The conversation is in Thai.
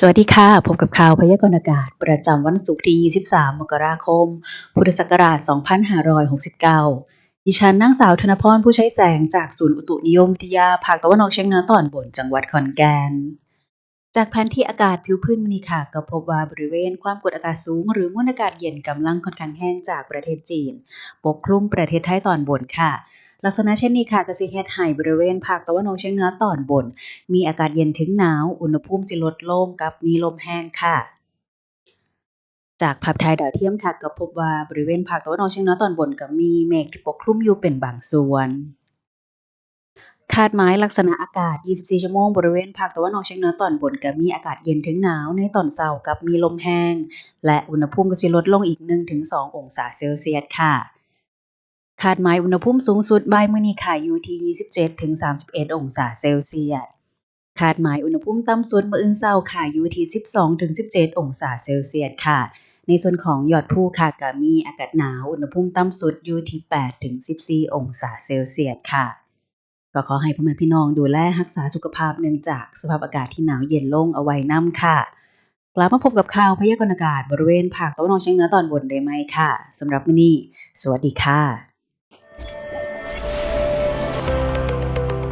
สวัสดีค่ะ พบกับข่าวพยากรณ์อากาศ ประจำวันศุกร์ที่ 23 มกราคม พุทธศักราช 2569 ดิฉันนางสาวธนพรผู้ใช้แสงจากศูนย์อุตุนิยมวิทยา ภาคตะวันออกเฉียงเหนือตอนบนจังหวัดขอนแก่น จากแผนที่อากาศผิวพื้นมินิค่ะ ก็พบว่าบริเวณความกดอากาศสูง หรือมวลอากาศเย็นกำลังค่อนข้างแห้งจากประเทศจีน ปกคลุมประเทศไทยตอนบนค่ะ ลักษณะเช่นนี้ค่ะก็สิเฮ็ดให้บริเวณภาคตะวันออกเฉียงเหนือตอนบน มีอากาศเย็นถึงหนาว อุณหภูมิสิลดลงกับมีลมแห้งค่ะ จากภาพถ่ายดาวเทียมค่ะก็พบว่าบริเวณภาคตะวันออกเฉียงเหนือตอนบนก็มีเมฆที่ปกคลุมอยู่เป็นบางส่วนคาดหมายลักษณะอากาศ 24 ชั่วโมง บริเวณภาคตะวันออกเฉียงเหนือตอนบนก็มีอากาศเย็นถึงหนาวในตอนเช้ากับมีลมแห้ง และอุณหภูมิก็สิลดลงอีก 1-2 องศาเซลเซียสค่ะ คาดหมายอุณหภูมิสูงสุดบ่ายมื้อนี้ค่ะอยู่ที่ 27-31 องศาเซลเซียส คาดหมายอุณหภูมิต่ำสุดมื้ออื่นเช้าค่ะอยู่ที่ 12-17 องศาเซลเซียสค่ะ ในส่วนของยอดภูค่ะก็มีอากาศหนาวอุณหภูมิต่ำสุดอยู่ที่ 8-14 องศาเซลเซียสค่ะก็ขอให้พ่อแม่พี่น้องดูแลรักษาสุขภาพเนื่องจากสภาพอากาศที่หนาวเย็นลงเอาไว้น้ำค่ะ กลับมาพบกับข่าวพยากรณ์อากาศบริเวณภาคตะวันออกเฉียงเหนือตอนบนได้ไหมค่ะสำหรับมื้อนี้ สวัสดีค่ะ